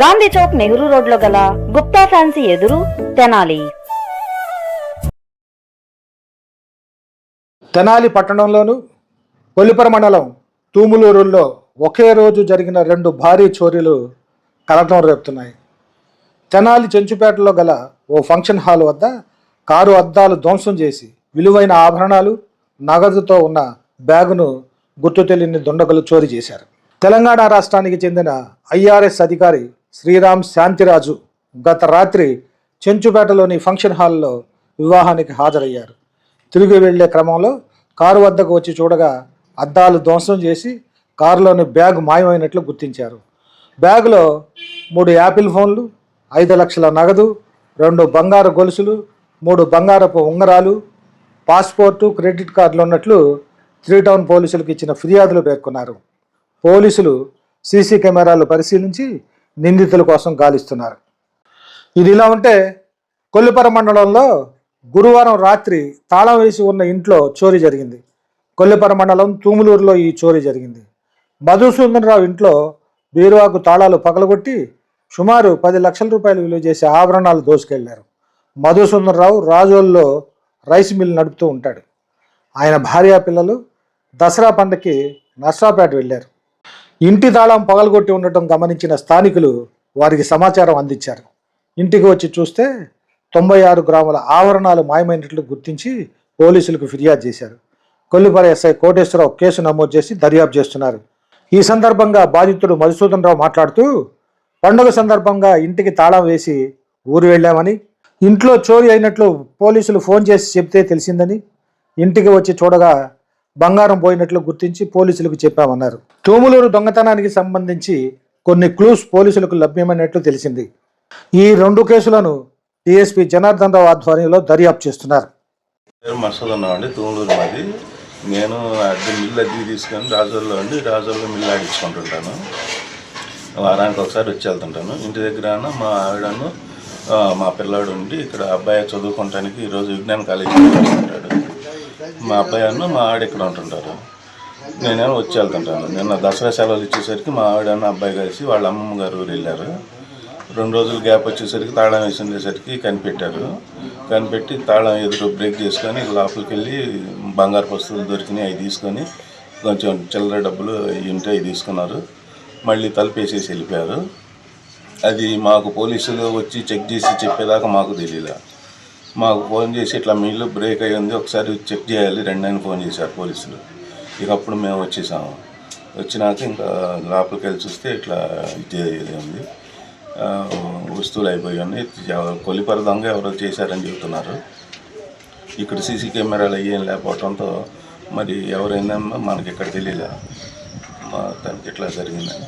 గాంధీ చౌక్ నెహ్రూ రోడ్లో గల గుప్తా ఫ్యాన్సీ ఎదురు తెనాలి. తెనాలి పట్టణంలోను కొల్లిపర మండలం తూములూరుల్లో ఒకే రోజు జరిగిన రెండు భారీ చోరీలు కలకలం రేపుతున్నాయి. తెనాలి చెంచుపేటలో గల ఓ ఫంక్షన్ హాల్ వద్ద కారు అద్దాలు ధ్వంసం చేసి విలువైన ఆభరణాలు నగదుతో ఉన్న బ్యాగును గుర్తు తెలియని దుండగులు చోరీ చేశారు. తెలంగాణ రాష్ట్రానికి చెందిన ఐఆర్ఎస్ అధికారి శ్రీరామ్ శాంతిరాజు గత రాత్రి చెంచుపేటలోని ఫంక్షన్ హాల్లో వివాహానికి హాజరయ్యారు. తిరిగి వెళ్ళే క్రమంలో కారు వద్దకు వచ్చి చూడగా అద్దాలు ధ్వంసం చేసి కారులోని బ్యాగ్ మాయమైనట్లు గుర్తించారు. బ్యాగ్లో మూడు యాపిల్ ఫోన్లు ఐదు లక్షల నగదు రెండు బంగారు గొలుసులు మూడు బంగారపు ఉంగరాలు పాస్పోర్టు క్రెడిట్ కార్డులు ఉన్నట్లు త్రీ టౌన్ పోలీసులకు ఇచ్చిన ఫిర్యాదులు పేర్కొన్నారు. పోలీసులు సీసీ కెమెరాలు పరిశీలించి నిందితుల కోసం గాలిస్తున్నారు. ఇది ఇలా ఉంటే కొల్లిపర మండలంలో గురువారం రాత్రి తాళం వేసి ఉన్న ఇంట్లో చోరీ జరిగింది. కొల్లిపర మండలం తూములూరులో ఈ చోరీ జరిగింది. మధుసూదనరావు ఇంట్లో బీరువాకు తాళాలు పగలగొట్టి సుమారు పది లక్షల రూపాయలు విలువ చేసే ఆభరణాలు దోసుకెళ్ళారు. మధుసూదనరావు రాజోల్లో రైస్ మిల్ నడుపుతూ ఉంటాడు. ఆయన భార్యా పిల్లలు దసరా పండగకి నర్సాపేట వెళ్ళారు. ఇంటి తాళం పగలగొట్టి ఉండటం గమనించిన స్థానికులు వారికి సమాచారం అందించారు. ఇంటికి వచ్చి చూస్తే తొంభై ఆరు గ్రాముల ఆవరణాలు మాయమైనట్లు గుర్తించి పోలీసులకు ఫిర్యాదు చేశారు. కొల్లిపర ఎస్ఐ కోటేశ్వరరావు కేసు నమోదు చేసి దర్యాప్తు చేస్తున్నారు. ఈ సందర్భంగా బాధితుడు మధుసూదన్ రావు మాట్లాడుతూ పండుగ సందర్భంగా ఇంటికి తాళం వేసి ఊరు వెళ్ళామని ఇంట్లో చోరీ అయినట్లు పోలీసులు ఫోన్ చేసి చెప్తే తెలిసిందని ఇంటికి వచ్చి చూడగా బంగారం పోయినట్లు గుర్తించి పోలీసులకు చెప్పామన్నారు. తోములూరు దొంగతనానికి సంబంధించి కొన్ని క్లూస్ పోలీసులకు లభ్యమైనట్లు తెలిసింది. ఈ రెండు కేసులను డిఎస్పీ జనార్దన్ రావు ఆధ్వర్యంలో దర్యాప్తు చేస్తున్నారు. పేరు ఉన్నామండి మాది. నేను అద్దె మిల్లు అద్దె తీసుకొని రాజోల్లో ఉండి రాజోల్లో మిల్లు ఆడించుకుంటుంటాను వారానికి ఒకసారి వచ్చి వెళ్తుంటాను. ఇంటి దగ్గర మా ఆవిడను మా పిల్లాడు ఉండి ఇక్కడ అబ్బాయి చదువుకోవటానికి ఈరోజు విజ్ఞాన కాలేజీకి ఉంటాడు మా అబ్బాయి అన్న మా ఆవిడ ఇక్కడ ఉంటుంటారు. నేనేమో వచ్చి వెళ్తుంటాను. నిన్న దసరా సెలవులు ఇచ్చేసరికి మా ఆవిడ అన్న అబ్బాయి కలిసి వాళ్ళ అమ్మమ్మ గారు ఊరు వెళ్ళారు. రెండు రోజులు గ్యాప్ వచ్చేసరికి తాళం వేసి ఉండేసరికి కనిపెట్టారు. కనిపెట్టి తాళం ఎదురు బ్రేక్ చేసుకొని లోపలికి వెళ్ళి బంగారు వస్తువులు దొరికినాయి అవి తీసుకొని కొంచెం చిల్లర డబ్బులు అవి ఉంటే అవి తీసుకున్నారు. మళ్ళీ తలుపేసేసి వెళ్ళిపోయారు. అది మాకు పోలీసులు వచ్చి చెక్ చేసి చెప్పేదాకా మాకు తెలియదు మాకు ఫోన్ చేసి ఇట్లా మీ బ్రేక్ అయ్యి ఉంది ఒకసారి చెక్ చేయాలి. రెండు అని ఫోన్ చేశారు పోలీసులు. ఇక అప్పుడు మేము వచ్చేసాము. వచ్చినాక ఇంకా లోపలికి వెళ్ళి చూస్తే ఇట్లా ఇది ఇది ఉంది. వస్తువులు అయిపోయి ఉన్నాయి. కొలిపర దొంగ ఎవరో చేశారని చెబుతున్నారు. ఇక్కడ సీసీ కెమెరాలు అయ్యేం లేకపోవడంతో మరి ఎవరైనా మనకి ఇక్కడ తెలియలే. మా తనకి ఇట్లా జరిగిందని.